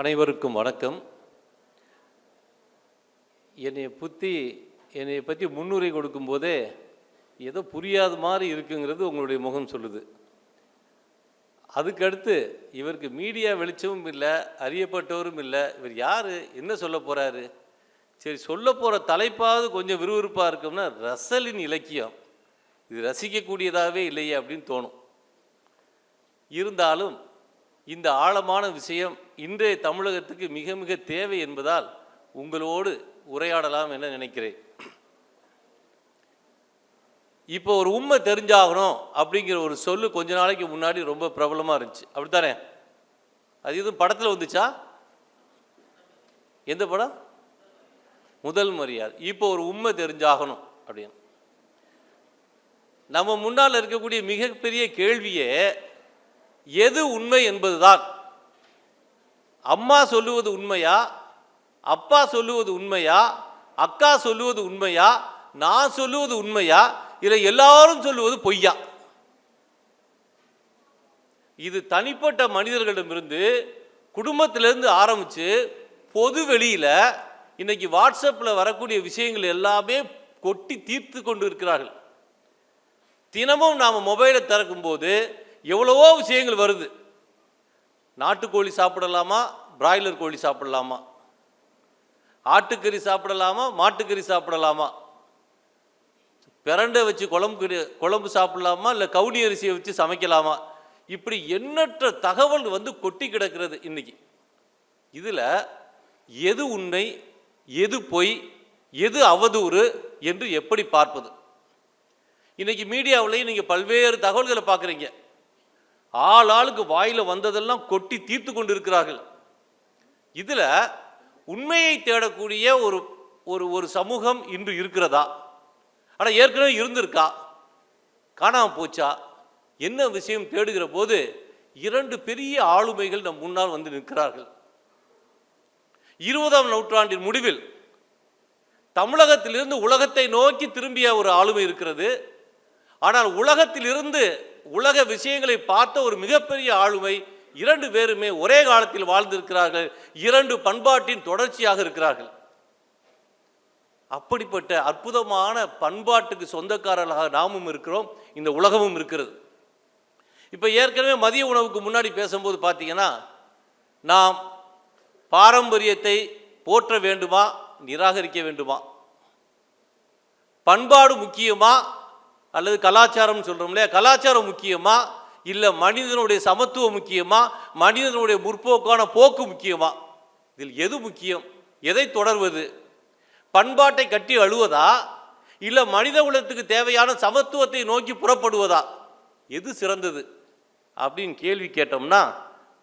அனைவருக்கும் வணக்கம். என்னை புத்தி என்னை பற்றி முன்னுரை கொடுக்கும்போதே ஏதோ புரியாத மாதிரி இருக்குங்கிறது உங்களுடைய முகம் சொல்லுது. அதுக்கடுத்து இவருக்கு மீடியா வெளிச்சமும் இல்லை அறியப்பட்டவரும் இல்லை இவர் யார் என்ன சொல்ல போகிறாரு சரி சொல்ல போகிற தலைப்பாவது கொஞ்சம் விறுவிறுப்பாக இருக்கும்னா ரசலின் இலக்கியம். இது ரசிக்கக்கூடியதாகவே இல்லையே அப்படின்னு தோணும். இருந்தாலும் இந்த ஆழமான விஷயம் இன்றைய தமிழகத்துக்கு மிக மிக தேவை என்பதால் உங்களோடு உரையாடலாம் என நினைக்கிறேன். இப்போ ஒரு உண்மை தெரிஞ்சாகணும் அப்படிங்கிற ஒரு சொல்லு கொஞ்ச நாளைக்கு முன்னாடி ரொம்ப பிரபலமாக இருந்துச்சு. அப்படித்தானே? அது எதுவும் படத்தில் வந்துச்சா? எந்த படம்? முதல் மரியாதை. இப்போ ஒரு உண்மை தெரிஞ்சாகணும் அப்படின்னு. நம்ம முன்னால் இருக்கக்கூடிய மிகப்பெரிய கேள்வியே எது உண்மை என்பதுதான். அம்மா சொல்லுவது உண்மையா? அப்பா சொல்லுவது உண்மையா? அக்கா சொல்லுவது உண்மையா? நான் சொல்லுவது உண்மையா? இல்லை எல்லாரும் சொல்லுவது பொய்யா? இது தனிப்பட்ட மனிதர்களிடமிருந்து குடும்பத்திலிருந்து ஆரம்பித்து பொது வெளியில் இன்னைக்கு வாட்ஸ்அப்பில் வரக்கூடிய விஷயங்கள் எல்லாமே கொட்டி தீர்த்து கொண்டு இருக்கிறார்கள். தினமும் நாம் மொபைலை திறக்கும்போது எவ்வளவோ விஷயங்கள் வருது. நாட்டுக்கோழி சாப்பிடலாமா? பிராய்லர் கோழி சாப்பிடலாமா? ஆட்டுக்கறி சாப்பிடலாமா? மாட்டுக்கறி சாப்பிடலாமா? பிரண்டை வச்சு குழம்பு குழம்பு சாப்பிடலாமா? இல்லை கவுனி அரிசியை வச்சு சமைக்கலாமா? இப்படி எண்ணற்ற தகவல் வந்து கொட்டி கிடக்கிறது இன்னைக்கு. இதில் எது உண்மை எது பொய் எது அவதூறு என்று எப்படி பார்ப்பது? இன்னைக்கு மீடியாவிலையும் நீங்கள் பல்வேறு தகவல்களை பார்க்குறீங்க. ஆள் ஆளுக்கு வாயில் வந்ததெல்லாம் கொட்டி தீர்த்து கொண்டு இருக்கிறார்கள் இதில் உண்மையை தேடக்கூடிய ஒரு ஒரு ஒரு சமூகம் இன்று இருக்கிறதா? ஆனால் ஏற்கனவே இருந்திருக்கா? காணாமல் போச்சா? என்ன விஷயம் தேடுகிற போது இரண்டு பெரிய ஆளுமைகள் நம் முன்னால் வந்து நிற்கிறார்கள். இருபதாம் நூற்றாண்டின் முடிவில் தமிழகத்திலிருந்து உலகத்தை நோக்கி திரும்பிய ஒரு ஆளுமை இருக்கிறது. ஆனால் உலகத்திலிருந்து உலக விஷயங்களை பார்த்த ஒரு மிகப்பெரிய ஆளுமை இரண்டு பேருமே ஒரே காலத்தில் வாழ்ந்திருக்கிறார்கள். இரண்டு பண்பாட்டின் தொடர்ச்சியாக இருக்கிறார்கள். அப்படிப்பட்ட அற்புதமான பண்பாட்டுக்கு சொந்தக்காரர்களாக நாமும் இருக்கிறோம். இந்த உலகமும் இருக்கிறது. இப்போ ஏற்கனவே மதிய உணவுக்கு முன்னாடி பேசும்போது பார்த்தீங்கன்னா நாம் பாரம்பரியத்தை போற்ற வேண்டுமா நிராகரிக்க வேண்டுமா? பண்பாடு முக்கியமா அல்லது கலாச்சாரம்னு சொல்கிறோம் இல்லையா? கலாச்சாரம் முக்கியமா? இல்லை மனிதனுடைய சமத்துவம் முக்கியமா? மனிதனுடைய முற்போக்கான போக்கு முக்கியமா? இதில் எது முக்கியம்? எதை தொடர்வது? பண்பாட்டை கட்டி அழுவதா? இல்லை மனித குலத்துக்கு தேவையான சமத்துவத்தை நோக்கி புறப்படுவதா? எது சிறந்தது? அப்படின்னு கேள்வி கேட்டோம்னா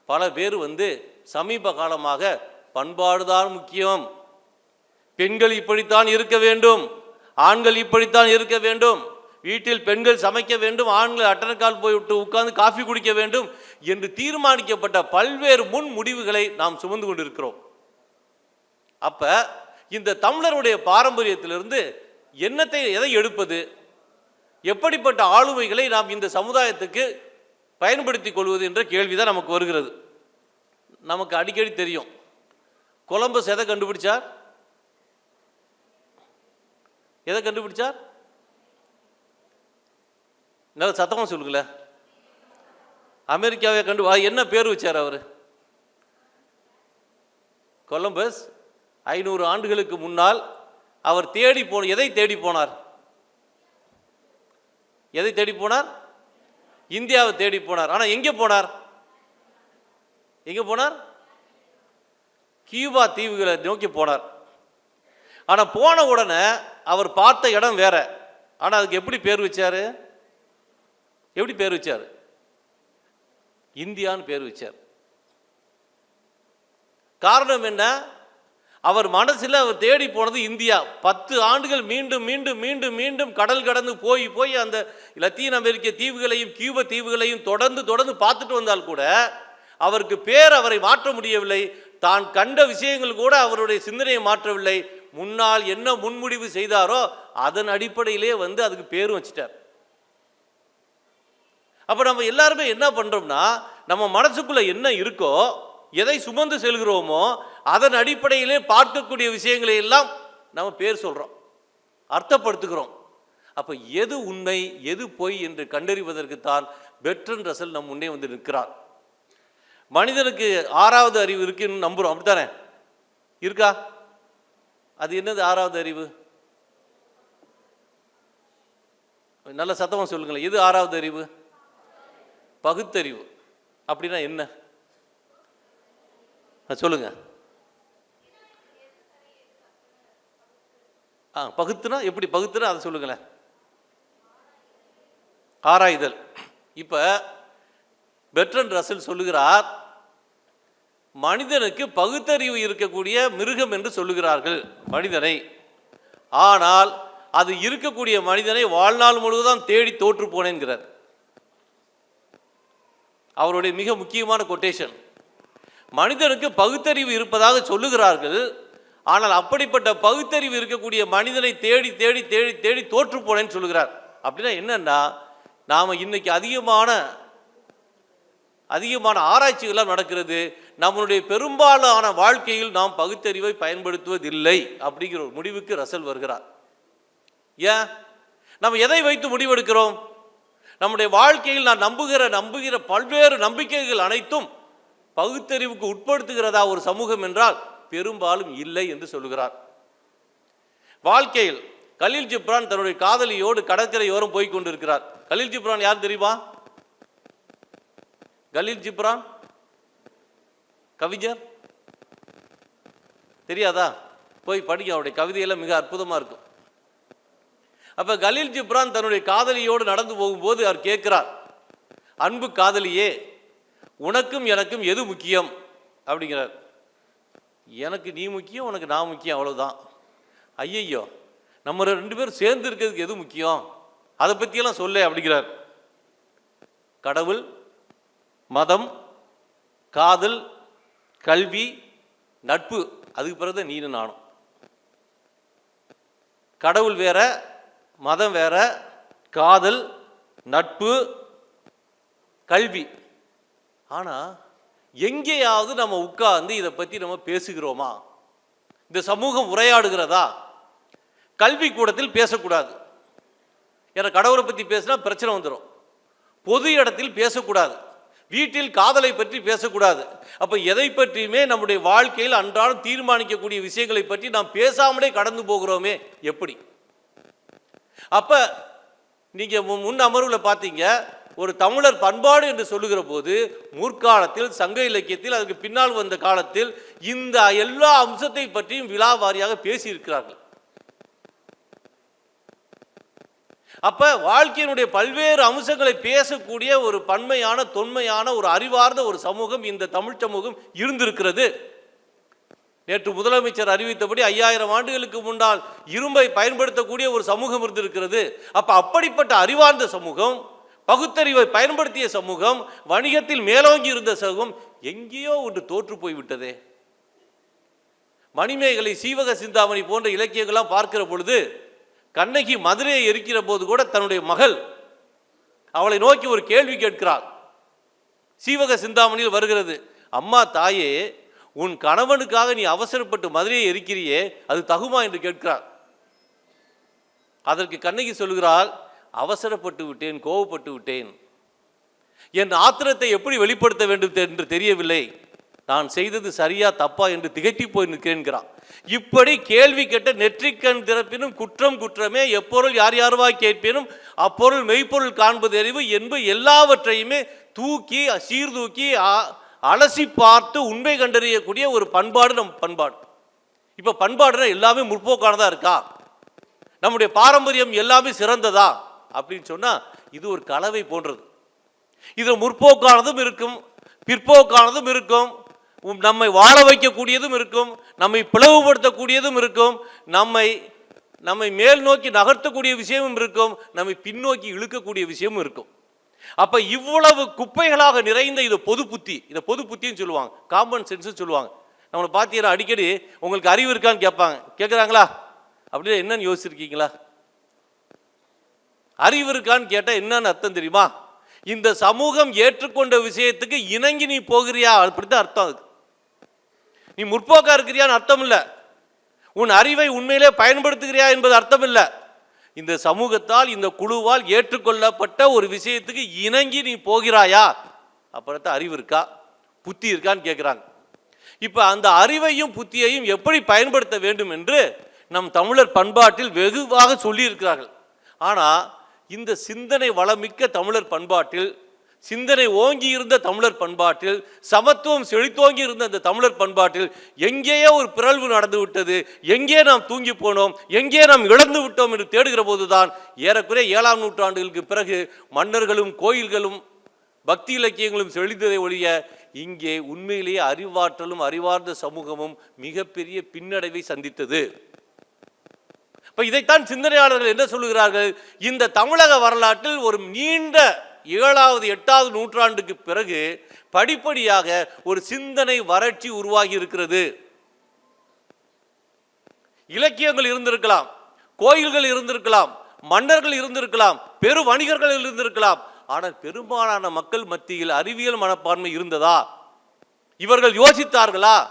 பல பேர் வந்து சமீப காலமாக பண்பாடுதான் முக்கியம். பெண்கள் இப்படித்தான் இருக்க வேண்டும். ஆண்கள் இப்படித்தான் இருக்க வேண்டும். வீட்டில் பெண்கள் சமைக்க வேண்டும் ஆண்கள் அட்டனக்கால் போய்விட்டு உட்கார்ந்து காஃபி குடிக்க வேண்டும் என்று தீர்மானிக்கப்பட்ட பல்வேறு முன் முடிவுகளை நாம் சுமந்து கொண்டிருக்கிறோம். அப்ப இந்த தமிழருடைய பாரம்பரியத்திலிருந்து என்னத்தை எதை எடுப்பது? எப்படிப்பட்ட ஆளுமைகளை நாம் இந்த சமுதாயத்துக்கு பயன்படுத்திக் கொள்வது என்ற கேள்விதான் நமக்கு வருகிறது. நமக்கு அடிக்கடி தெரியும். கொலம்பஸ் எதை கண்டுபிடிச்சார்? எதை கண்டுபிடிச்சார்? நல்ல சத்தமாக சொல்லுங்கள அமெரிக்காவை கண்டு வா- என்ன பேர் வச்சார் அவர்? கொலம்பஸ் ஐநூறு ஆண்டுகளுக்கு முன்னால் அவர் தேடி போ எதை தேடி போனார்? எதை தேடி போனார்? இந்தியாவை தேடி போனார். ஆனால் எங்கே போனார்? எங்கே போனார்? கியூபா தீவுகளை நோக்கி போனார். ஆனால் போன உடனே அவர் பார்த்த இடம் வேற. ஆனால் அதுக்கு எப்படி பேர் வச்சாரு? எப்படி பேர் வச்சார்? இந்தியான்னு பேர் வச்சார். காரணம் என்ன? அவர் மனசில் அவர் தேடி போனது இந்தியா. பத்து ஆண்டுகள் மீண்டும் மீண்டும் மீண்டும் மீண்டும் கடல் கடந்து போய் போய் அந்த லத்தீன் அமெரிக்க தீவுகளையும் கியூப தீவுகளையும் தொடர்ந்து தொடர்ந்து பார்த்துட்டு வந்தால் கூட அவருக்கு பேர் அவரை மாற்ற முடியவில்லை. தான் கண்ட விஷயங்கள் கூட அவருடைய சிந்தனையை மாற்றவில்லை. முன்னால் என்ன முன்முடிவு செய்தாரோ அதன் அடிப்படையிலே வந்து அதுக்கு பேரும் வச்சிட்டார். அப்போ நம்ம எல்லாருமே என்ன பண்ணுறோம்னா நம்ம மனசுக்குள்ளே என்ன இருக்கோ எதை சுமந்து செல்கிறோமோ அதன் அடிப்படையிலே பார்க்கக்கூடிய விஷயங்களை எல்லாம் நம்ம பேர் சொல்கிறோம் அர்த்தப்படுத்துகிறோம். அப்போ எது உண்மை எது பொய் என்று கண்டறிவதற்குத்தான் பெட்ரன் ரசல் நம் முன்னே வந்து நிற்கிறார். மனிதனுக்கு ஆறாவது அறிவு இருக்குன்னு நம்புகிறோம் அப்படித்தானே? இருக்கா? அது என்னது ஆறாவது அறிவு? நல்ல சத்தமாக சொல்லுங்களேன். எது ஆறாவது அறிவு? பகுத்தறிவு. அப்படின்னா என்ன? ஆ, சொல்லுங்க. ஆ பகுத்துனா எப்படி? பகுத்துனா அதை சொல்லுங்களேன். ஆராய்தல். இப்போ பெட்ரன் ரசல் சொல்லுகிறார் மனிதனுக்கு பகுத்தறிவு இருக்கக்கூடிய மிருகம் என்று சொல்லுகிறார்கள் மனிதனை. ஆனால் அது இருக்கக்கூடிய மனிதனை வாழ்நாள் முழுவதும் தேடி தோற்று போனேன்கிறார். அவருடைய மிக முக்கியமான கொட்டேஷன் மனிதனுக்கு பகுத்தறிவு இருப்பதாக சொல்லுகிறார்கள். ஆனால் அப்படிப்பட்ட பகுத்தறிவு இருக்கக்கூடிய மனிதனை தேடி தேடி தேடி தேடி தோற்று போனேன்னு சொல்லுகிறார். அப்படின்னா என்னன்னா நாம் இன்னைக்கு அதிகமான அதிகமான ஆராய்ச்சிகள்லாம் நடக்கிறது. நம்மளுடைய பெரும்பாலான வாழ்க்கையில் நாம் பகுத்தறிவை பயன்படுத்துவதில்லை அப்படிங்கிற ஒரு முடிவுக்கு ரசல் வருகிறார். ஏன்? நம்ம எதை வைத்து முடிவெடுக்கிறோம்? நம்முடைய வாழ்க்கையில் நான் நம்புகிற நம்புகிற பல்வேறு நம்பிக்கைகள் அனைத்தும் பகுத்தறிவுக்கு உட்படுத்துகிறதா ஒரு சமூகம் என்றால் பெரும்பாலும் இல்லை என்று சொல்லுகிறார். வாழ்க்கையில் கலீல் ஜிப்ரான் தன்னுடைய காதலியோடு கடற்கரையோரம் போய் கொண்டிருக்கிறார். கலீல் ஜிப்ரான் யார் தெரியுமா? கலீல் ஜிப்ரான்? கவிஞர்? தெரியாதா? போய் படிக்க அவருடைய கவிதையெல்லாம் மிக அற்புதமாக இருக்கும். அப்போ கலீல் ஜிப்ரான் தன்னுடைய காதலியோடு நடந்து போகும்போது அவர் கேட்கிறார் அன்பு காதலியே உனக்கும் எனக்கும் எது முக்கியம்? அப்படிங்கிறார். எனக்கு நீ முக்கியம் உனக்கு நான் முக்கியம் அவ்வளவுதான். ஐயையோ நம்ம ரெண்டு பேரும் சேர்ந்து இருக்கிறதுக்கு எது முக்கியம்? அதை பற்றியெல்லாம் சொல்ல அப்படிங்கிறார். கடவுள் மதம் காதல் கல்வி நட்பு அதுக்கு பிறகு நீனு நானும். கடவுள் வேற மதம் வேற காதல் நட்பு கல்வி. ஆனால் எங்கேயாவது நம்ம உட்கார்ந்து இதை பற்றி நம்ம பேசுகிறோமா? இந்த சமூகம் உரையாடுகிறதா? கல்வி கூடத்தில் பேசக்கூடாது. ஏன்னா கடவுளை பற்றி பேசினா பிரச்சனை வந்துடும் பொது இடத்தில் பேசக்கூடாது. வீட்டில் காதலை பற்றி பேசக்கூடாது. அப்போ எதை பற்றியுமே நம்முடைய வாழ்க்கையில் அன்றாடம் தீர்மானிக்கக்கூடிய விஷயங்களை பற்றி நாம் பேசாமலே கடந்து போகிறோமே? எப்படி? அப்போ நீங்கள் முன் அமர்வில் பார்த்தீங்க ஒரு தமிழர் பண்பாடு என்று சொல்லுகிற போது முற்காலத்தில் சங்க இலக்கியத்தில் அதுக்கு பின்னால் வந்த காலத்தில் இந்த எல்லா அம்சத்தை பற்றியும் விழாவாரியாக பேசியிருக்கிறார்கள். அப்ப வாழ்க்கையினுடைய பல்வேறு அம்சங்களை பேசக்கூடிய ஒரு பன்மையான தொன்மையான ஒரு அறிவார்ந்த ஒரு சமூகம் இந்த தமிழ் சமூகம் இருந்திருக்கிறது. நேற்று முதலமைச்சர் அறிவித்தபடி ஐயாயிரம் ஆண்டுகளுக்கு முன்னால் இரும்பை பயன்படுத்தக்கூடிய ஒரு சமூகம் இருந்திருக்கிறது. அப்போ அப்படிப்பட்ட அறிவார்ந்த சமூகம் பகுத்தறிவை பயன்படுத்திய சமூகம் வணிகத்தில் மேலோங்கி இருந்த சமூகம் எங்கேயோ ஒன்று தோற்று போய்விட்டதே மணிமேகலை சீவக சிந்தாமணி போன்ற இலக்கியங்கள்லாம் பார்க்கிற பொழுது கண்ணகி மதுரையை எரிக்கிற போது கூட தன்னுடைய மகள் அவளை நோக்கி ஒரு கேள்வி கேட்கிறாள். சீவக சிந்தாமணியில் வருகிறது அம்மா தாயே உன் கணவனுக்காக நீ அவசரப்பட்டு மதுரையை எரிக்கிறியே அது தகுமா என்று கேட்கிறார் அதற்கு கண்ணகி சொல்கிறாள் அவசரப்பட்டு விட்டேன் கோவப்பட்டு விட்டேன். என் ஆத்திரத்தை எப்படி வெளிப்படுத்த வேண்டும் என்று தெரியவில்லை. நான் செய்தது சரியா தப்பா என்று திகட்டி போய் நிற்கிறேன்கிறான் இப்படி கேள்வி கேட்ட நெற்றிக்கண் திறப்பினும் குற்றம் குற்றமே எப்பொருள் யார் யாருவாய் கேட்பினும் அப்பொருள் மெய்ப்பொருள் காண்பது அறிவு என்பது எல்லாவற்றையுமே தூக்கி சீர்தூக்கி அலசி பார்த்து உண்மை கண்டறியக்கூடிய ஒரு பண்பாடு நம் பண்பாடு. இப்போ பண்பாடுனா எல்லாமே முற்போக்கானதாக இருக்கா? நம்முடைய பாரம்பரியம் எல்லாமே சிறந்ததா? அப்படின்னு சொன்னால் இது ஒரு கலவை போன்றது. இதில் முற்போக்கானதும் இருக்கும் பிற்போக்கானதும் இருக்கும் நம்மை வாழ வைக்கக்கூடியதும் இருக்கும் நம்மை பிளவுபடுத்தக்கூடியதும் இருக்கும் நம்மை நம்மை மேல் நோக்கி நகர்த்தக்கூடிய விஷயமும் இருக்கும் நம்மை பின்னோக்கி இழுக்கக்கூடிய விஷயமும் இருக்கும். அப்ப இவ்வளவு குப்பைகளாக நிறைந்த இது பொது புத்தி. இதை பொது புத்தின்னு சொல்லுவாங்க. காமன் சென்ஸ் சொல்லுவாங்க. நம்மளை பார்த்தீங்கன்னா அடிக்கடி உங்களுக்கு அறிவு இருக்கான்னு கேட்பாங்க. கேட்குறாங்களா அப்படின்னு என்னன்னு யோசிச்சிருக்கீங்களா? அறிவு இருக்கான்னு கேட்டால் என்னன்னு அர்த்தம் தெரியுமா? இந்த சமூகம் ஏற்றுக்கொண்ட விஷயத்துக்கு இணங்கி நீ போகிறியா? அப்படித்தான் அர்த்தம் அதுக்கு. நீ முற்போக்கா இருக்கிறியான்னு அர்த்தம் இல்லை. உன் அறிவை உண்மையிலே பயன்படுத்துகிறியா என்பது அர்த்தம் இல்லை. இந்த சமூகத்தால் இந்த குழுவால் ஏற்றுக்கொள்ளப்பட்ட ஒரு விஷயத்துக்கு இணங்கி நீ போகிறாயா? அப்புறத்த அறிவு இருக்கா? புத்தி இருக்கான்னு கேட்குறாங்க இப்போ அந்த அறிவையும் புத்தியையும் எப்படி பயன்படுத்த வேண்டும் என்று நம் தமிழர் பண்பாட்டில் வெகுவாக சொல்லியிருக்கிறார்கள். ஆனால் இந்த சிந்தனை வளமிக்க தமிழர் பண்பாட்டில் சிந்தனை ஓங்கி இருந்த தமிழர் பண்பாட்டில் சமத்துவம் செழித்தோங்கி இருந்த அந்த தமிழர் பண்பாட்டில் எங்கேயோ ஒரு பிறழ்வு நடந்து விட்டது எங்கே நாம் தூங்கி போனோம்? எங்கே நாம் இழந்து விட்டோம் என்று தேடுகிற போதுதான் ஏறக்குறைய ஏழாம் நூற்றாண்டுகளுக்கு பிறகு மன்னர்களும் கோயில்களும் பக்தி இலக்கியங்களும் செழித்ததை ஒழிய இங்கே உண்மையிலேயே அறிவாற்றலும் அறிவார்ந்த சமூகமும் மிகப்பெரிய பின்னடைவை சந்தித்தது. இப்போ இதைத்தான் சிந்தனையாளர்கள் என்ன சொல்லுகிறார்கள்? இந்த தமிழக வரலாற்றில் ஒரு நீண்ட ஏழாவது எட்டாவது நூற்றாண்டுக்கு பிறகு படிப்படியாக ஒரு சிந்தனை வறட்சி உருவாகி இருக்கிறது. இலக்கியங்கள் இருந்திருக்கலாம் கோயில்கள் இருந்திருக்கலாம் மன்னர்கள் இருந்திருக்கலாம் பெரு வணிகர்கள் இருந்திருக்கலாம். ஆனால் பெரும்பாலான மக்கள் மத்தியில் அறிவியல் மனப்பான்மை இருந்ததா? இவர்கள் யோசித்தார்களா?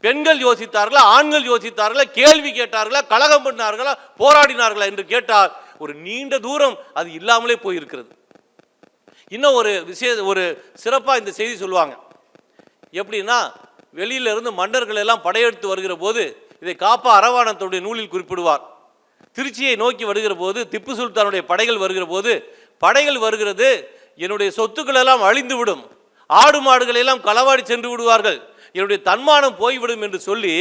பெண்கள் யோசித்தார்களா? ஆண்கள் யோசித்தார்களா? கேள்வி கேட்டார்களா? கலகம் பண்ணார்களா? போராடினார்களா? என்று கேட்டால் ஒரு நீண்ட தூரம் அது இல்லாமலே போயிருக்கிறது. இன்னும் ஒரு விஷய ஒரு சிறப்பாக இந்த செய்தி சொல்லுவாங்க. எப்படின்னா வெளியில இருந்து மன்னர்கள் எல்லாம் படையெடுத்து வருகிற போது இதை காப்பா அரவாணத்துடைய நூலில் குறிப்பிடுவார். திருச்சியை நோக்கி வருகிற போது திப்பு சுல்தானுடைய படைகள் வருகிற போது படைகள் வருகிறது என்னுடைய சொத்துக்கள் எல்லாம் அழிந்து விடும் ஆடு மாடுகளை எல்லாம் களவாடி சென்று விடுவார்கள். என்னுடைய தன்மானம் போய்விடும் என்று சொல்லி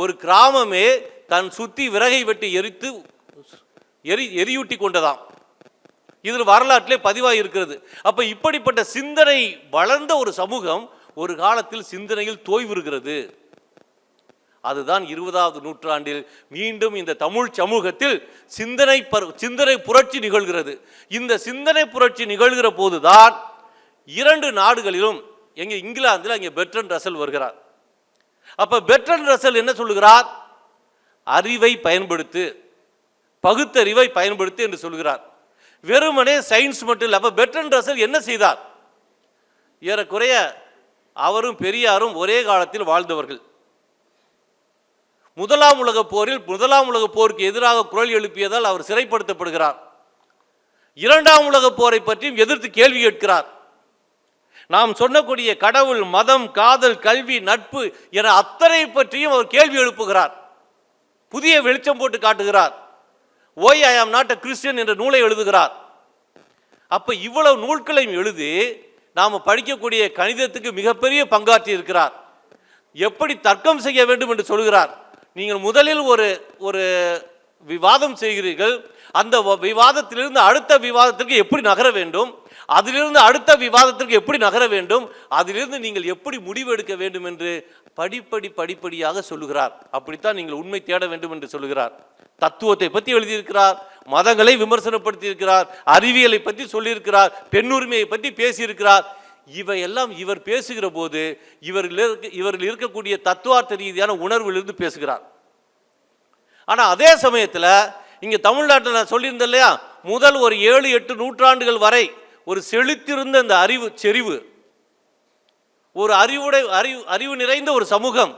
ஒரு கிராமமே தன் சுற்றி விறகை வெட்டி எரித்து எரி எரியூட்டி கொண்டதாம். இதில் வரலாற்றிலே பதிவாக இருக்கிறது. அப்போ இப்படிப்பட்ட சிந்தனை வளர்ந்த ஒரு சமூகம் ஒரு காலத்தில் சிந்தனையில் தோய்விருக்கிறது. அதுதான் இருபதாவது நூற்றாண்டில் மீண்டும் இந்த தமிழ் சமூகத்தில் சிந்தனை பர்- சிந்தனை புரட்சி நிகழ்கிறது. இந்த சிந்தனை புரட்சி நிகழ்கிற போதுதான் இரண்டு நாடுகளிலும் எங்கே இங்கிலாந்தில் அங்கே பெட்ரன் ரசல் வருகிறார். அப்போ பெட்ரன் ரசல் என்ன சொல்லுகிறார்? அறிவை பயன்படுத்து பகுத்தறிவை பயன்படுத்து என்று சொல்கிறார். வெறுமனே சயின்ஸ் மட்டும் இல்லை. அப்போ பெட்ரன் ரசல் என்ன செய்தார்? ஏறக்குறைய அவரும் பெரியாரும் ஒரே காலத்தில் வாழ்ந்தவர்கள். முதலாம் உலகப் போரில் முதலாம் உலக போருக்கு எதிராக குரல் எழுப்பியதால் அவர் சிறைப்படுத்தப்படுகிறார். இரண்டாம் உலகப் போரை பற்றியும் எதிர்த்து கேள்வி கேட்கிறார். நாம் சொன்னக்கூடிய கடவுள் மதம் காதல் கல்வி நட்பு என அத்தனை பற்றியும் அவர் கேள்வி எழுப்புகிறார். புதிய வெளிச்சம் போட்டு காட்டுகிறார். ஓய் ஐ ஆம் நாட் அ கிறிஸ்டியன் என்ற நூலை எழுதுகிறார். அப்ப இவ்வளவு நூல்களையும் எழுதி நாம் படிக்கக்கூடிய கணிதத்துக்கு மிகப்பெரிய பங்காற்றி இருக்கிறார். எப்படி தர்க்கம் செய்ய வேண்டும் என்று சொல்கிறார். நீங்கள் முதலில் ஒரு ஒரு விவாதம் செய்கிறீர்கள். அந்த விவாதத்திலிருந்து அடுத்த விவாதத்திற்கு எப்படி நகர வேண்டும்? அதிலிருந்து அடுத்த விவாதத்திற்கு எப்படி நகர வேண்டும்? அதிலிருந்து நீங்கள் எப்படி முடிவு எடுக்க வேண்டும் என்று படிப்படி படிப்படியாக சொல்லுகிறார். அப்படித்தான் நீங்கள் உண்மை தேட வேண்டும் என்று சொல்லுகிறார். தத்துவத்தை பற்றி எழுதியிருக்கிறார் மதங்களை விமர்சனப்படுத்தி இருக்கிறார் அறிவியலை பற்றி சொல்லியிருக்கிறார் பெண்ணுரிமையை பற்றி பேசியிருக்கிறார். இவையெல்லாம் இவர் பேசுகிற போது இவரில் இருக்க- இவரில் இருக்கக்கூடிய தத்துவார்த்த ரீதியான உணர்விலிருந்து பேசுகிறார். ஆனால் அதே சமயத்தில் இங்கே தமிழ்நாட்டில் நான் சொல்லியிருந்தேன் இல்லையா? முதல் ஒரு ஏழு எட்டு நூற்றாண்டுகள் வரை ஒரு செழித்திருந்த அந்த அறிவு செறிவு. ஒரு அறிவுடை அறிவு அறிவு நிறைந்த ஒரு சமூகம்.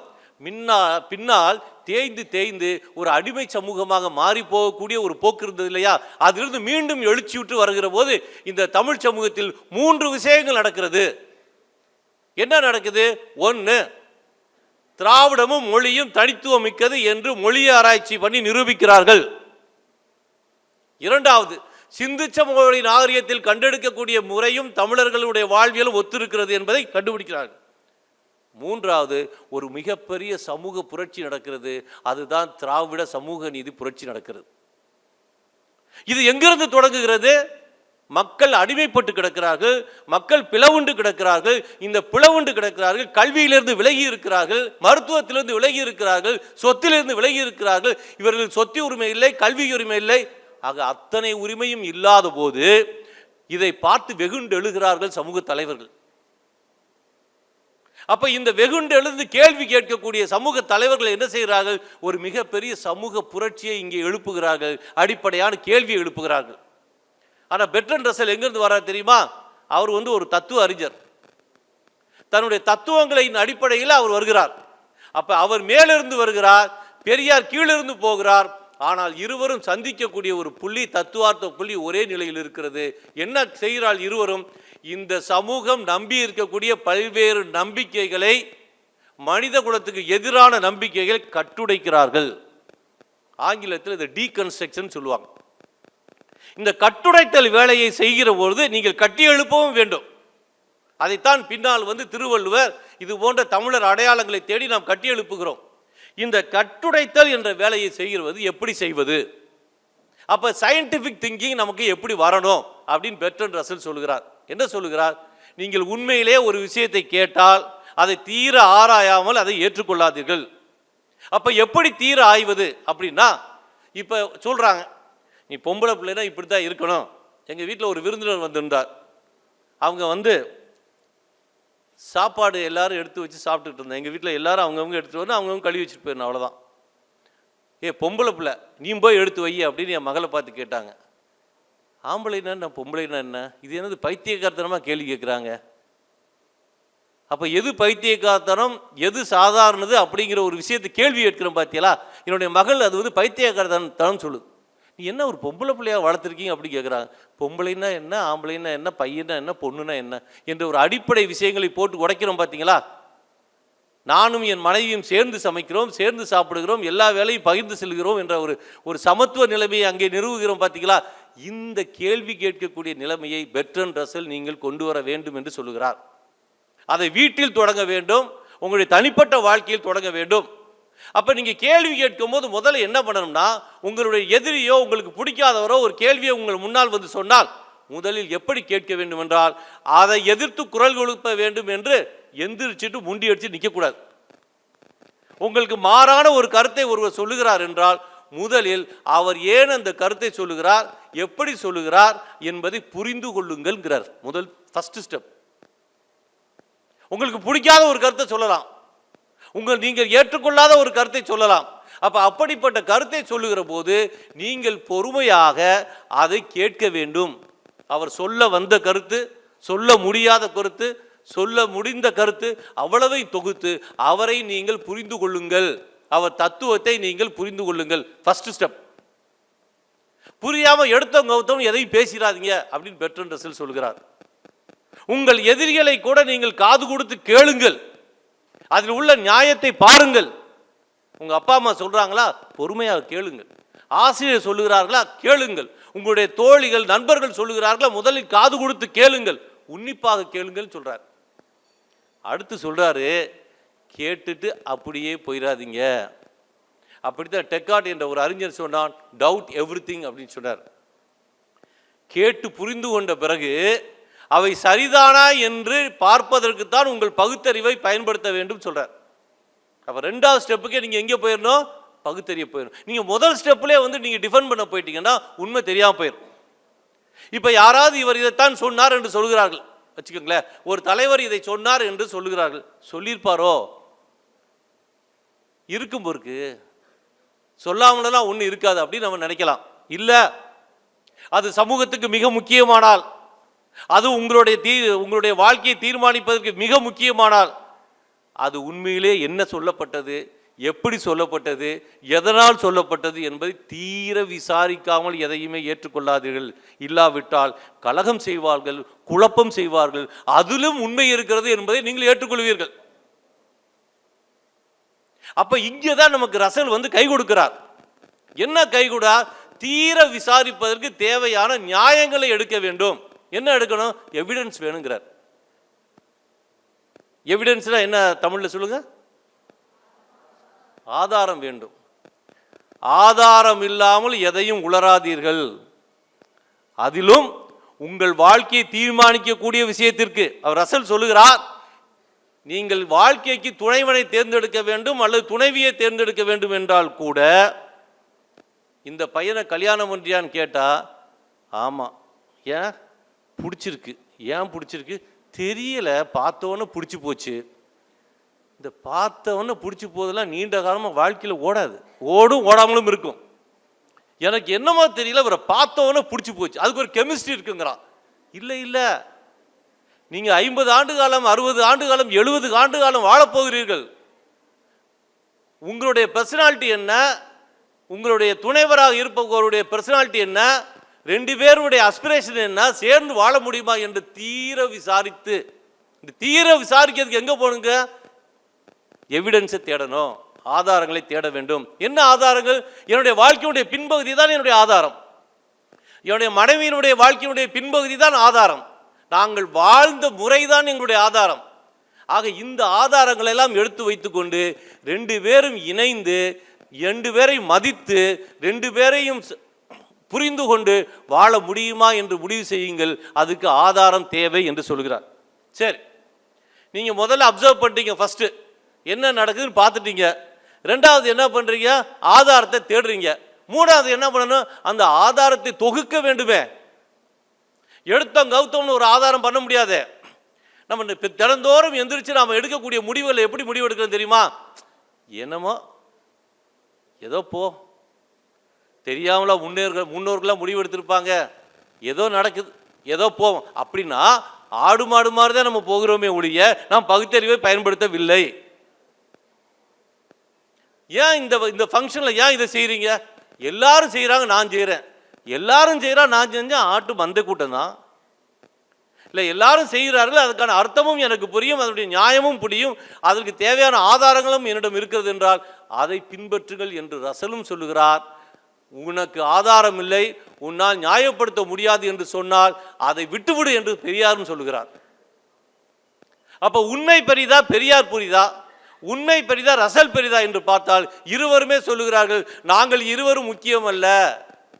மின்னா பின்னால் தேய்ந்து தேய்ந்து ஒரு அடிமை சமூகமாக மாறி போகக்கூடிய ஒரு போக்கு இருந்தது இல்லையா? அதிலிருந்து மீண்டும் எழுச்சியுற்று வருகிற போது இந்த தமிழ் சமூகத்தில் மூன்று விஷயங்கள் நடக்கிறது. என்ன நடக்குது? ஒன்று திராவிடமும் மொழியும் தனித்துவம் மிக்கது என்று மொழி ஆராய்ச்சி பண்ணி நிரூபிக்கிறார்கள். இரண்டாவது சிந்துச்ச மொழி நாகரிகத்தில் கண்டெடுக்கக்கூடிய முறையும் தமிழர்களுடைய வாழ்வியலும் ஒத்திருக்கிறது என்பதை கண்டுபிடிக்கிறார்கள். மூன்றாவது ஒரு மிகப்பெரிய சமூக புரட்சி நடக்கிறது. அதுதான் திராவிட சமூக நீதி புரட்சி நடக்கிறது. இது எங்கிருந்து தொடங்குகிறது? மக்கள் அடிமைப்பட்டு கிடக்கிறார்கள். மக்கள் பிளவுண்டு கிடக்கிறார்கள். இந்த பிளவுண்டு கிடக்கிறார்கள். கல்வியிலிருந்து விலகி இருக்கிறார்கள். மருத்துவத்திலிருந்து விலகி இருக்கிறார்கள். சொத்திலிருந்து விலகி இருக்கிறார்கள். இவர்கள் சொத்து உரிமை இல்லை கல்வி உரிமை இல்லை. ஆக அத்தனை உரிமையும் இல்லாத போது இதை பார்த்து வெகுண்டு எழுகிறார்கள் சமூக தலைவர்கள். அப்ப இந்த வெகுண்டு எழுந்து கேள்வி கேட்கக்கூடிய சமூக தலைவர்கள் என்ன செய்கிறார்கள்? ஒரு மிகப்பெரிய சமூக புரட்சியை இங்கே எழுப்புகிறார்கள் அடிப்படையான கேள்வியை எழுப்புகிறார்கள். ஆனால் பெட்ரன் ரசல் எங்கிருந்து வர்றார் தெரியுமா? அவர் வந்து ஒரு தத்துவ அறிஞர். தன்னுடைய தத்துவங்களின் அடிப்படையில் அவர் வருகிறார். அப்ப அவர் மேலிருந்து வருகிறார் பெரியார் கீழிருந்து போகிறார் ஆனால் இருவரும் சந்திக்கக்கூடிய ஒரு புள்ளி தத்துவார்த்த புள்ளி ஒரே நிலையில் இருக்கிறது. என்ன செய்கிறாள் இருவரும்? இந்த சமூகம் நம்பி இருக்கக்கூடிய பல்வேறு நம்பிக்கைகளை மனித குலத்துக்கு எதிரான நம்பிக்கைகளை கட்டுடைக்கிறார்கள். ஆங்கிலத்தில் இதை டீகன்ஸ்ட்ரக்ஷன் சொல்லுவாங்க. இந்த கட்டுடைத்தல் வேலையை செய்கிற பொழுது நீங்கள் கட்டி எழுப்பவும் வேண்டும். அதைத்தான் பின்னால் வந்து திருவள்ளுவர் இது போன்ற தமிழர் அடையாளங்களை தேடி நாம் கட்டி எழுப்புகிறோம். இந்த கட்டுடைத்தல் என்ற வேலையை செய்கிறது எப்படி செய்வது? அப்போ சயின்டிஃபிக் திங்கிங் நமக்கு எப்படி வரணும்? அப்படின்னு பெட்ரன் ரசல் சொல்லுகிறார். என்ன சொல்லுகிறார்? நீங்கள் உண்மையிலே ஒரு விஷயத்தை கேட்டால் அதை தீர ஆராயாமல் அதை ஏற்றுக்கொள்ளாதீர்கள். அப்போ எப்படி தீர ஆய்வது அப்படின்னா இப்போ சொல்கிறாங்க நீ பொம்பளை பிள்ளைனா இப்படி தான் இருக்கணும். எங்கள் வீட்டில் ஒரு விருந்தினர் வந்திருந்தார். அவங்க வந்து சாப்பாடு எல்லாரும் எடுத்து வச்சு சாப்பிட்டுட்டு இருந்தேன். எங்கள் வீட்டில் எல்லாரும் அவங்கவுங்க எடுத்துகிட்டு வந்து அவங்கவுங்க கழுவி வச்சுட்டு போயிருந்தேன் அவ்வளோதான் ஏ பொம்பளை பிள்ளை நீ போய் எடுத்து வை அப்படின்னு என் மகளை பார்த்து கேட்டாங்க. ஆம்பளைனா என்ன பொம்பளைனா என்ன? இது என்னது பைத்தியக்காரத்தனமாக கேள்வி கேட்குறாங்க அப்போ எது பைத்தியக்காரத்தனம் எது சாதாரணது அப்படிங்கிற ஒரு விஷயத்தை கேள்வி கேட்கிறோம் பார்த்தியலா என்னுடைய மகள் அது வந்து பைத்தியக்காரத்தனம் தனம் சொல்லுது நீ என்ன ஒரு பொம்பளை பிள்ளையாக வளர்த்துருக்கீங்க அப்படி கேட்குறாங்க பொம்பளைன்னா என்ன ஆம்பளைன்னா என்ன பையனா என்ன பொண்ணுனா என்ன என்ற ஒரு அடிப்படை விஷயங்களை போட்டு உடைக்கிறோம் பார்த்தீங்களா நானும் என் மனைவியும் சேர்ந்து சமைக்கிறோம் சேர்ந்து சாப்பிடுகிறோம் எல்லா வேலையும் பகிர்ந்து செல்கிறோம் என்ற ஒரு ஒரு சமத்துவ நிலைமையை அங்கே நிறுவுகிறோம் பார்த்தீங்களா இந்த கேள்வி கேட்கக்கூடிய நிலைமையை பெட்ரன் ரசல் நீங்கள் கொண்டு வர வேண்டும் என்று சொல்லுகிறார். அதை வீட்டில் தொடங்க வேண்டும் உங்களுடைய தனிப்பட்ட வாழ்க்கையில் தொடங்க வேண்டும். அப்ப நீங்க கேள்வி கேட்கும்போது முதல்ல என்ன பண்ணணும்னா உங்களுடைய எதிரியோ உங்களுக்கு பிடிக்காதவரோ ஒரு கேள்வியை உங்கள் முன்னால் வந்து சொன்னால் முதலில் எப்படி கேட்க வேண்டும் என்றால் அதை எதிர்த்து குரல் கொடுக்க வேண்டும் என்று எந்திரிச்சிட்டு முண்டி அடித்து நிற்கக்கூடாது உங்களுக்கு மாறான ஒரு கருத்தை ஒருவர் சொல்லுகிறார் என்றால் முதலில் அவர் ஏன் அந்த கருத்தை சொல்லுகிறார் எப்படி சொல்லுகிறார் என்பதை புரிந்து கொள்ளுங்கள்ங்கிறார். முதல் ஃபஸ்ட் ஸ்டெப் உங்களுக்கு பிடிக்காத ஒரு கருத்தை சொல்லலாம். உங்கள் நீங்கள் ஏற்றுக்கொள்ளாத ஒரு கருத்தை சொல்லலாம். அப்போ அப்படிப்பட்ட கருத்தை சொல்லுகிற போது நீங்கள் பொறுமையாக அதை கேட்க வேண்டும். அவர் சொல்ல வந்த கருத்து சொல்ல முடியாத கருத்து சொல்ல முடிந்த கருத்து அவ்வளவை தொகுத்து அவரை நீங்கள் புரிந்து கொள்ளுங்கள். அவர் தத்துவத்தை நீங்கள் புரிந்து கொள்ளுங்கள். ஃபர்ஸ்ட் ஸ்டெப் புரியாமல் எடுத்தவங்க ஒருத்தவங்க எதையும் பேசிடாதீங்க அப்படின்னு பெட்ரன் ரசல் சொல்கிறார். உங்கள் எதிரிகளை கூட நீங்கள் காது கொடுத்து கேளுங்கள். அதில் உள்ள நியாயத்தை பாருங்கள். உங்கள் அப்பா அம்மா சொல்கிறாங்களா பொறுமையாக கேளுங்கள். ஆசிரியர் சொல்லுகிறார்களா? கேளுங்கள். உங்களுடைய தோழிகள் நண்பர்கள் சொல்லுகிறார்களா? முதலில் காது கொடுத்து கேளுங்கள். உன்னிப்பாக கேளுங்கள் சொல்கிறார் அடுத்து சொல்கிறாரு கேட்டுட்டு அப்படியே போயிடாதீங்க அப்படித்தான் டெக்கார்ட் என்ற ஒரு அறிஞர் சொன்னான் டவுட் எவ்ரி அப்படின்னு சொன்னார். கேட்டு புரிந்து கொண்ட பிறகு அவை சரிதானா என்று பார்ப்பதற்குத்தான் உங்கள் பகுத்தறிவை பயன்படுத்த வேண்டும் சொல்கிறார் அப்போ ரெண்டாவது ஸ்டெப்புக்கே நீங்கள் எங்கே போயிடணும் பகுத்தறிய போயிடும் நீங்கள் முதல் ஸ்டெப்லேயே வந்து நீங்கள் டிஃபெண்ட் பண்ண போயிட்டீங்கன்னா உண்மை தெரியாமல் போயிடும் இப்போ யாராவது இவர் இதைத்தான் சொன்னார் என்று சொல்கிறார்கள். வச்சுக்கோங்களேன். ஒரு தலைவர் இதை சொன்னார் என்று சொல்லுகிறார்கள் சொல்லியிருப்பாரோ? இருக்கும் பொருக்கு சொல்லாமலாம் ஒன்றும் இருக்காது அப்படின்னு நம்ம நினைக்கலாம். இல்லை. அது சமூகத்துக்கு மிக முக்கியமானால் அது உங்களுடைய தீ உங்களுடைய வாழ்க்கையை தீர்மானிப்பதற்கு மிக முக்கியமானால் அது உண்மையிலே என்ன சொல்லப்பட்டது எப்படி சொல்லப்பட்டது எதனால் சொல்லப்பட்டது என்பதை தீர விசாரிக்காமல் எதையுமே ஏற்றுக்கொள்ளாதீர்கள். இல்லாவிட்டால் கலகம் செய்வார்கள் குழப்பம் செய்வார்கள் அதிலும் உண்மை இருக்கிறது என்பதை நீங்கள் ஏற்றுக்கொள்வீர்கள். அப்ப இங்கே தான் நமக்கு ரசல் வந்து கை கொடுக்கிறார். என்ன கை கொடுா தீர விசாரிப்பதற்கு தேவையான நியாயங்களை எடுக்க வேண்டும். என்ன எடுக்கணும்? எவிடன்ஸ் வேணுங்கிறார். எவிடன்ஸ்னா என்ன தமிழில் சொல்லுங்க? ஆதாரம் வேண்டும். ஆதாரம் இல்லாமல் எதையும் உளராதீர்கள். அதிலும் உங்கள் வாழ்க்கையை தீர்மானிக்கக்கூடிய விஷயத்திற்கு அவர் அசல் சொல்லுகிறார் நீங்கள் வாழ்க்கைக்கு துணைவனை தேர்ந்தெடுக்க வேண்டும் அல்லது துணைவியை தேர்ந்தெடுக்க வேண்டும் என்றால் கூட இந்த பையனை கல்யாணம் பண்றியான்னு கேட்டா ஆமாம் ஏன்? பிடிச்சிருக்கு. ஏன் பிடிச்சிருக்கு? தெரியல. பார்த்தவொன்னே பிடிச்சி போச்சு. இந்த பார்த்தவொன்னே பிடிச்சி போதெல்லாம் நீண்ட காலமாக வாழ்க்கையில் ஓடாது. ஓடும் ஓடாமலும் இருக்கும். எனக்கு என்னமோ தெரியல இவரை பார்த்தவொன்னே பிடிச்சி போச்சு. அதுக்கு ஒரு கெமிஸ்ட்ரி இருக்குங்கிறான். இல்லை இல்லை. நீங்கள் ஐம்பது ஆண்டு காலம் அறுபது ஆண்டு காலம் எழுபது ஆண்டு காலம் வாழப்போகிறீர்கள் உங்களுடைய பர்சனாலிட்டி என்ன? உங்களுடைய துணைவராக இருப்பவருடைய பர்சனாலிட்டி என்ன? ரெண்டு பேருடைய அஸ்பிரேஷன் என்ன சேர்ந்து வாழ முடியுமா என்று தீர விசாரித்து இந்த தீர விசாரிக்கிறதுக்கு எங்கே போகணுங்க? எவிடன்ஸை தேடணும். ஆதாரங்களை தேட வேண்டும். என்ன ஆதாரங்கள்? என்னுடைய வாழ்க்கையுடைய பின்பகுதி தான் என்னுடைய ஆதாரம். என்னுடைய மனைவியினுடைய வாழ்க்கையினுடைய பின்பகுதி தான் ஆதாரம். நாங்கள் வாழ்ந்த முறைதான் எங்களுடைய ஆதாரம். ஆக இந்த ஆதாரங்களை எல்லாம் எடுத்து வைத்துக்கொண்டு ரெண்டு பேரும் இணைந்து ரெண்டு பேரை மதித்து ரெண்டு பேரையும் புரிந்து கொண்டு வாழ முடியுமா என்று முடிவு செய்யுங்கள். அதுக்கு ஆதாரம் தேவை என்று சொல்கிறார். சரி. நீங்கள் முதல்ல அப்சர்வ் பண்ணிட்டீங்க ஃபஸ்ட்டு என்ன நடக்குதுன்னு பார்த்துட்டீங்க. ரெண்டாவது என்ன பண்ணுறீங்க ஆதாரத்தை தேடுறீங்க. மூணாவது என்ன பண்ணணும்? அந்த ஆதாரத்தை தொகுக்க வேண்டுமே. எடுத்தோம் கௌத்தம்னு ஒரு ஆதாரம் பண்ண முடியாதே. நம்ம இப்போ தினந்தோறும் எந்திரிச்சு நாம் எடுக்கக்கூடிய முடிவுகளை எப்படி முடிவு எடுக்கிறோம் தெரியுமா? என்னமோ? ஏதோ போ. தெரியாமலா முன்னேர்கள் முன்னோர்கள்லாம் முடிவெடுத்திருப்பாங்க. ஏதோ நடக்குது ஏதோ போவோம். அப்படின்னா ஆடு மாடு மாதிரி தான் நம்ம போகிறோமே ஒழிய நாம் பகுத்தறிவை பயன்படுத்தவில்லை. ஏன் இந்த இந்த ஃபங்க்ஷனில் ஏன் இதை செய்கிறீங்க எல்லாரும் செய்கிறாங்க நான் செய்கிறேன் எல்லாரும் செய்கிறா நான் செஞ்சேன் ஆட்டு மந்த கூட்டம் தான். இல்லை எல்லாரும் செய்கிறார்கள் அதுக்கான அர்த்தமும் எனக்கு புரியும் அதனுடைய நியாயமும் புரியும் அதற்கு தேவையான ஆதாரங்களும் என்னிடம் இருக்கிறது என்றால் அதை பின்பற்றுங்கள் என்று ரசலும் சொல்லுகிறார். உனக்கு ஆதாரம் இல்லை உன்னால் நியாயப்படுத்த முடியாது என்று சொன்னால் அதை விட்டுவிடு என்று பெரியாரும் சொல்லுகிறார். அப்ப உண்மை பெரிதா பெரியார் புரிதா? உண்மை பெரிதா ரசல் பெரிதா என்று பார்த்தால் இருவருமே சொல்லுகிறார்கள் நாங்கள் இருவரும் முக்கியம் அல்ல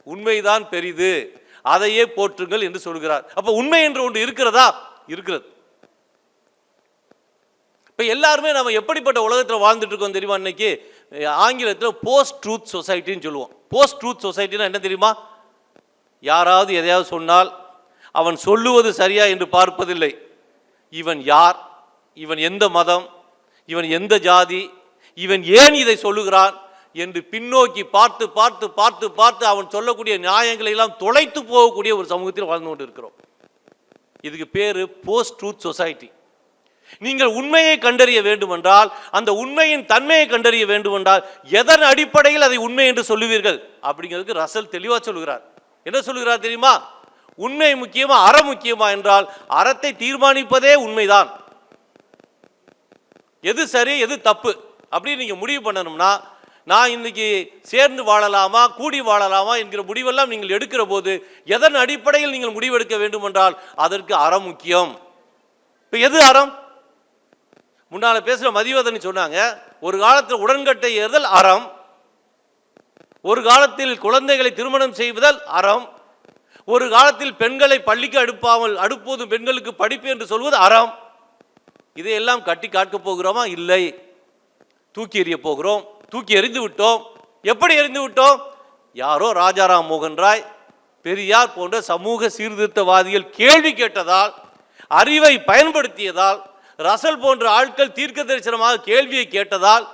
உண்மைதான் பெரிது அதையே போற்றுங்கள் என்று சொல்கிறார் அப்ப உண்மை என்று ஒன்று இருக்கிறதா? இருக்கிறது. இப்ப எல்லாருமே நம்ம எப்படிப்பட்ட உலகத்தில் வாழ்ந்துட்டு இருக்கோம் தெரியுமா இன்னைக்கு ஆங்கிலத்தில் போஸ்ட் ட்ரூத் சொசைட்டின்னு சொல்லுவோம். போஸ்ட் ட்ரூத் சொசைட்டினா என்ன தெரியுமா? யாராவது எதையாவது சொன்னால் அவன் சொல்லுவது சரியா என்று பார்ப்பதில்லை. இவன் யார்? இவன் எந்த மதம்? இவன் எந்த ஜாதி? இவன் ஏன் இதை சொல்லுகிறான்? என்று பின்னோக்கி பார்த்து பார்த்து பார்த்து பார்த்து அவன் சொல்லக்கூடிய நியாயங்களை எல்லாம் தொலைத்து போகக்கூடிய ஒரு சமூகத்தில் வாழ்ந்து கொண்டு இருக்கிறோம் இதுக்கு பேர் போஸ்ட் ட்ரூத் சொசைட்டி நீங்கள் உண்மையை கண்டறிய வேண்டுமென்றால் அந்த உண்மையின் தன்மையை கண்டறிய வேண்டுமென்றால் எதன் அடிப்படையில் அதை உண்மை என்று சொல்லுவீர்கள்? அப்படிங்கிறதுக்கு ரசல் தெளிவா சொல்லுகிறார். என்ன சொல்லுகிறார் தெரியுமா? உண்மை முக்கியமா அறம் முக்கியமா என்றால் அறத்தை தீர்மானிப்பதே உண்மைதான். எது சரி எது தப்பு? அப்படின்னு நீங்க முடிவு பண்ணணும்னா நான் இன்னைக்கு சேர்ந்து வாழலாமா கூடி வாழலாமா என்கிற முடிவெல்லாம் நீங்கள் எடுக்கிற போது எதன் அடிப்படையில் நீங்கள் முடிவெடுக்க வேண்டுமென்றால் அதற்கு அறம் முக்கியம். இப்போ எது அறம்? முன்னால் பேசுகிற மதிவதன் சொன்னாங்க ஒரு காலத்தில் உடன்கட்டை ஏறுதல் அறம் ஒரு காலத்தில் குழந்தைகளை திருமணம் செய்வதால் அறம் ஒரு காலத்தில் பெண்களை பள்ளிக்கு அடுப்பாமல் அடுப்போதும் பெண்களுக்கு படிப்பு என்று சொல்வது அறம். இதையெல்லாம் கட்டி காட்டப் போகிறோமா? இல்லை. தூக்கி எறிய போகிறோம். தூக்கி எறிந்து விட்டோம். எப்படி எறிந்து விட்டோம்? யாரோ ராஜாராம் மோகன் ராய் பெரியார் போன்ற சமூக சீர்திருத்தவாதிகள் கேள்வி கேட்டதால் அறிவை பயன்படுத்தியதால் ரசல் போன்ற ஆட்கள் தீர்க்க தரிசனமாக கேள்வியை கேட்டதால்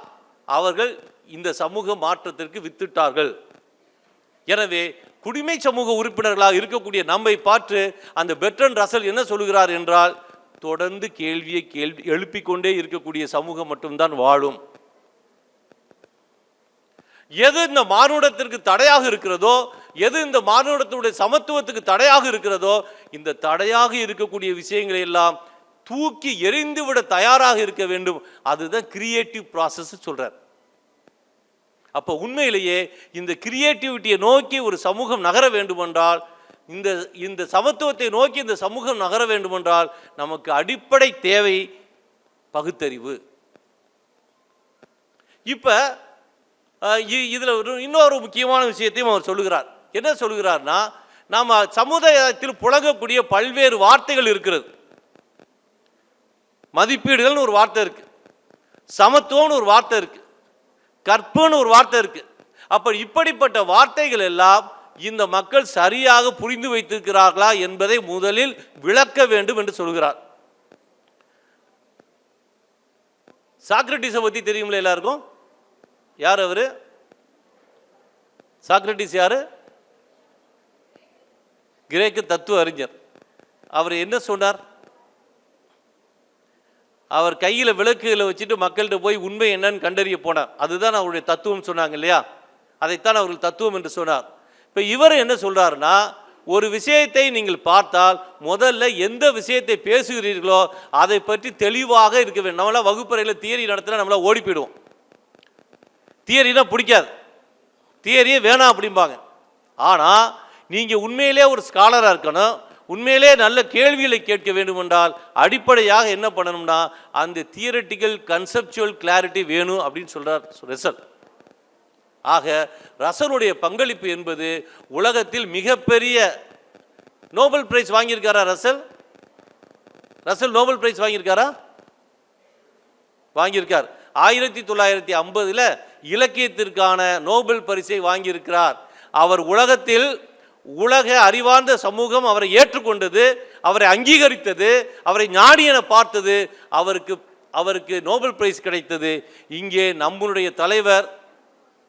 அவர்கள் இந்த சமூக மாற்றத்திற்கு வித்திட்டார்கள். எனவே குடிமை சமூக உறுப்பினர்களாக இருக்கக்கூடிய நம்மை பார்த்து அந்த பெட்ரன் ரசல் என்ன சொல்கிறார் என்றால் தொடர்ந்து கேள்வியை கேள்வி எழுப்பிக் கொண்டே இருக்கக்கூடிய சமூகம் மட்டும்தான் வாழும். எது இந்த மானுடத்திற்கு தடையாக இருக்கிறதோ எது இந்த மானுடத்துடைய சமத்துவத்துக்கு தடையாக இருக்கிறதோ இந்த தடையாக இருக்கக்கூடிய விஷயங்களை எல்லாம் தூக்கி எறிந்து விட தயாராக இருக்க வேண்டும். அதுதான் கிரியேட்டிவ் ப்ராசஸ் சொல்கிறார் அப்போ உண்மையிலேயே இந்த கிரியேட்டிவிட்டியை நோக்கி ஒரு சமூகம் நகர வேண்டுமென்றால் இந்த இந்த சமத்துவத்தை நோக்கி இந்த சமூகம் நகர வேண்டுமென்றால் நமக்கு அடிப்படை தேவை பகுத்தறிவு. இப்போ இதில் ஒரு இன்னொரு முக்கியமான விஷயத்தையும் அவர் சொல்லுகிறார். என்ன சொல்லுகிறார்னா நாம் சமுதாயத்தில் புழங்கக்கூடிய பல்வேறு வார்த்தைகள் இருக்கிறது. மதிப்பீடுகள்னு ஒரு வார்த்தை இருக்கு. சமத்துவம்னு ஒரு வார்த்தை இருக்கு. கற்புன்னு ஒரு வார்த்தை இருக்கு. அப்ப இப்படிப்பட்ட வார்த்தைகள் எல்லாம் இந்த மக்கள் சரியாக புரிந்து வைத்திருக்கிறார்களா என்பதை முதலில் விளக்க வேண்டும் என்று சொல்கிறார். சாக்ரட்டிஸை பத்தி தெரியுங்களா எல்லாருக்கும்? யார் அவரு? சாக்ரட்டிஸ் யாரு? கிரேக்க தத்துவ அறிஞர். அவர் என்ன சொன்னார்? அவர் கையில் விளக்குகளை வச்சுட்டு மக்கள்கிட்ட போய் உண்மை என்னன்னு கண்டறிய போனார். அதுதான் அவருடைய தத்துவம் சொன்னாங்க இல்லையா? அதைத்தான் அவர்கள் தத்துவம் என்று சொன்னார். இப்போ இவர் என்ன சொல்கிறாருன்னா ஒரு விஷயத்தை நீங்கள் பார்த்தால் முதல்ல எந்த விஷயத்தை பேசுகிறீர்களோ அதை பற்றி தெளிவாக இருக்க வேண்டும். நம்மளாம் வகுப்பறையில் தியரி நடத்தினா நம்மளா ஓடி போயிடுவோம். தியரினா பிடிக்காது. தியரியே வேணாம் அப்படிம்பாங்க. ஆனால் நீங்கள் உண்மையிலே ஒரு ஸ்காலராக இருக்கணும். உண்மையிலே நல்ல கேள்விகளை கேட்க வேண்டுமென்றால் அடிப்படையாக என்ன பண்ணணும்னா அந்த தியரட்டிக்கல் கன்செப்சுவல் கிளாரிட்டி வேணும் அப்படின்னு சொல்கிறார் ரசல். ஆக ரசனுடைய பங்களிப்பு என்பது உலகத்தில் மிகப்பெரிய நோபல் பிரைஸ் வாங்கியிருக்காரா ரசல்? ரசல் நோபல் பிரைஸ் வாங்கியிருக்காரா? வாங்கியிருக்கார். ஆயிரத்தி தொள்ளாயிரத்தி ஐம்பதில் இலக்கியத்திற்கான நோபல் பரிசை வாங்கியிருக்கிறார். அவர் உலகத்தில் உலக அறிவார்ந்த சமூகம் அவரை ஏற்றுக்கொண்டது அவரை அங்கீகரித்தது அவரை ஞானி என பார்த்தது அவருக்கு அவருக்கு நோபல் பிரைஸ் கிடைத்தது. இங்கே நம்முடைய தலைவர்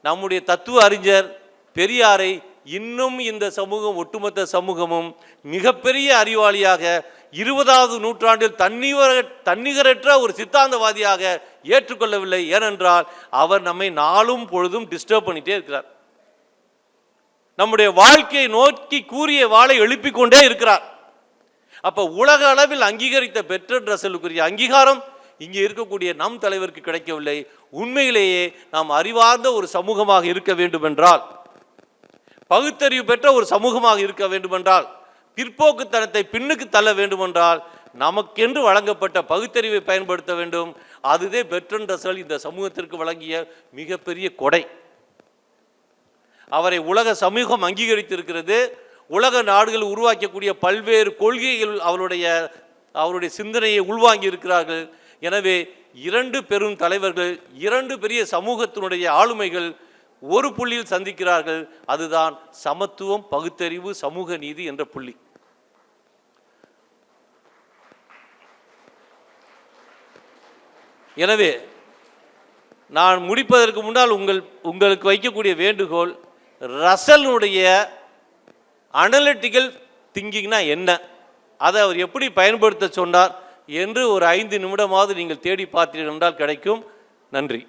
நம்முடைய தத்துவ அறிஞர் பெரியாரை இன்னும் இந்த சமூகம் ஒட்டுமொத்த சமூகமும் மிகப்பெரிய அறிவாளியாக இருபதாவது நூற்றாண்டில் தன்னிகர தன்னிகரற்ற ஒரு சித்தாந்தவாதியாக ஏற்றுக்கொள்ளவில்லை. ஏனென்றால் அவர் நம்மை நாளும் பொழுதும் டிஸ்டர்ப் பண்ணிட்டே இருக்கிறார். நம்முடைய வாழ்க்கையை நோக்கி கூறிய வாளை எழுப்பிக் கொண்டே இருக்கிறார். அப்ப உலக அளவில் அங்கீகரித்த பெட்ரட் ரசலுக்குரிய அங்கீகாரம் இங்கே இருக்கக்கூடிய நம் தலைவருக்கு கிடைக்கவில்லை. உண்மையிலேயே நாம் அறிவார்ந்த ஒரு சமூகமாக இருக்க வேண்டுமென்றால் பகுத்தறிவு பெற்ற ஒரு சமூகமாக இருக்க வேண்டுமென்றால் பிற்போக்குத்தனத்தை பின்னுக்கு தள்ள வேண்டுமென்றால் நமக்கென்று வழங்கப்பட்ட பகுத்தறிவை பயன்படுத்த வேண்டும். அதுவே பெட்ரன் ரசல் இந்த சமூகத்திற்கு வழங்கிய மிகப்பெரிய கொடை. அவரை உலக சமூகம் அங்கீகரித்திருக்கிறது. உலக நாடுகள் உருவாக்கக்கூடிய பல்வேறு கொள்கைகள் அவருடைய அவருடைய சிந்தனையை உள்வாங்கி இருக்கிறார்கள் எனவே இரண்டு பெரும் தலைவர்கள் இரண்டு பெரிய சமூகத்தினுடைய ஆளுமைகள் ஒரு புள்ளியில் சந்திக்கிறார்கள். அதுதான் சமத்துவம் பகுத்தறிவு சமூக நீதி என்ற புள்ளி. எனவே நான் முடிப்பதற்கு முன்னால் உங்கள் உங்களுக்கு வைக்கக்கூடிய வேண்டுகோள் ரசலுடைய அனலிட்டிக்கல் திங்கிங்னா என்ன? அதை அவர் எப்படி பயன்படுத்த சொன்னார்? என்று ஒரு ஐந்து நிமிடமாவது நீங்கள் தேடி பார்த்தீர்கள் என்றால் கிடைக்கும். நன்றி.